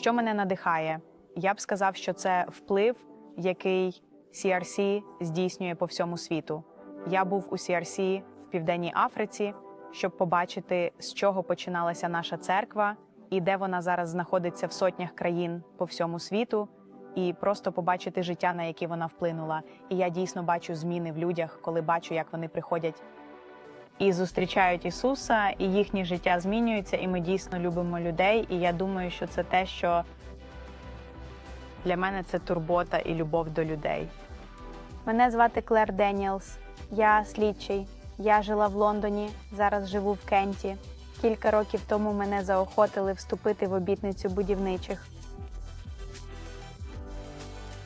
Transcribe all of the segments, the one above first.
Що мене надихає? Я б сказав, що це вплив, який CRC здійснює по всьому світу. Я був у CRC в Південній Африці, щоб побачити, з чого починалася наша церква і де вона зараз знаходиться в сотнях країн по всьому світу, і просто побачити життя, на яке вона вплинула. І я дійсно бачу зміни в людях, коли бачу, як вони приходять і зустрічають Ісуса, і їхнє життя змінюється, і ми дійсно любимо людей. І я думаю, що це те, що для мене це турбота і любов до людей. Мене звати Клер Деніелс. Я слідчий. Я жила в Лондоні, зараз живу в Кенті. Кілька років тому мене заохотили вступити в обітницю будівничих.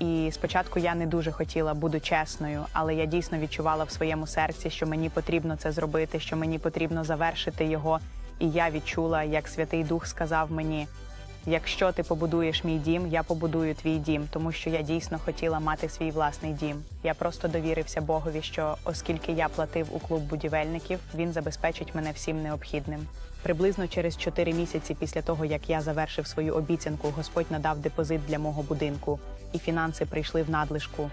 І спочатку я не дуже хотіла, буду чесною, але я дійсно відчувала в своєму серці, що мені потрібно це зробити, що мені потрібно завершити його. І я відчула, як Святий Дух сказав мені: якщо ти побудуєш мій дім, я побудую твій дім, тому що я дійсно хотіла мати свій власний дім. Я просто довірився Богові, що оскільки я платив у клуб будівельників, він забезпечить мене всім необхідним. Приблизно через 4 місяці після того, як я завершив свою обіцянку, Господь надав депозит для мого будинку, і фінанси прийшли в надлишку.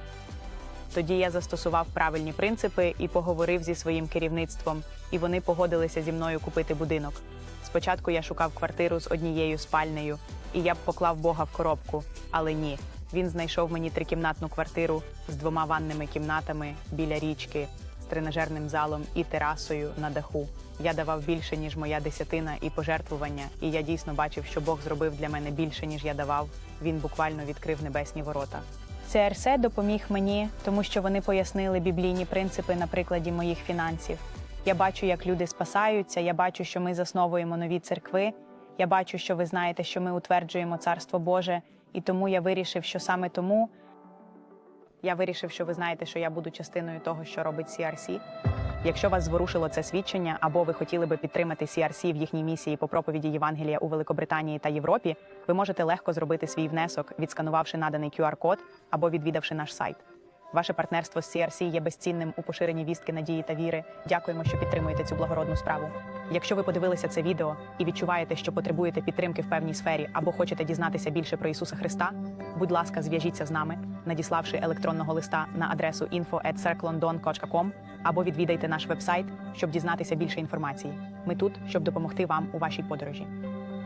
Тоді я застосував правильні принципи і поговорив зі своїм керівництвом, і вони погодилися зі мною купити будинок. Спочатку я шукав квартиру з однією спальнею, і я б поклав Бога в коробку, але ні. Він знайшов мені трикімнатну квартиру з двома ванними кімнатами біля річки, з тренажерним залом і терасою на даху. Я давав більше, ніж моя десятина і пожертвування, і я дійсно бачив, що Бог зробив для мене більше, ніж я давав. Він буквально відкрив небесні ворота. ЦРС допоміг мені, тому що вони пояснили біблійні принципи на прикладі моїх фінансів. Я бачу, як люди спасаються. Я бачу, що ми засновуємо нові церкви. Я бачу, що ви знаєте, що ми утверджуємо Царство Боже, і тому я вирішив, що саме тому я вирішив, що ви знаєте, що я буду частиною того, що робить CRC. Якщо вас зворушило це свідчення, або ви хотіли би підтримати CRC в їхній місії по проповіді Євангелія у Великобританії та Європі, ви можете легко зробити свій внесок, відсканувавши наданий QR-код або відвідавши наш сайт. Ваше партнерство з CRC є безцінним у поширенні вістки надії та віри. Дякуємо, що підтримуєте цю благородну справу. Якщо ви подивилися це відео і відчуваєте, що потребуєте підтримки в певній сфері або хочете дізнатися більше про Ісуса Христа, будь ласка, зв'яжіться з нами, надіславши електронного листа на адресу info.circlelondon.com або відвідайте наш вебсайт, щоб дізнатися більше інформації. Ми тут, щоб допомогти вам у вашій подорожі.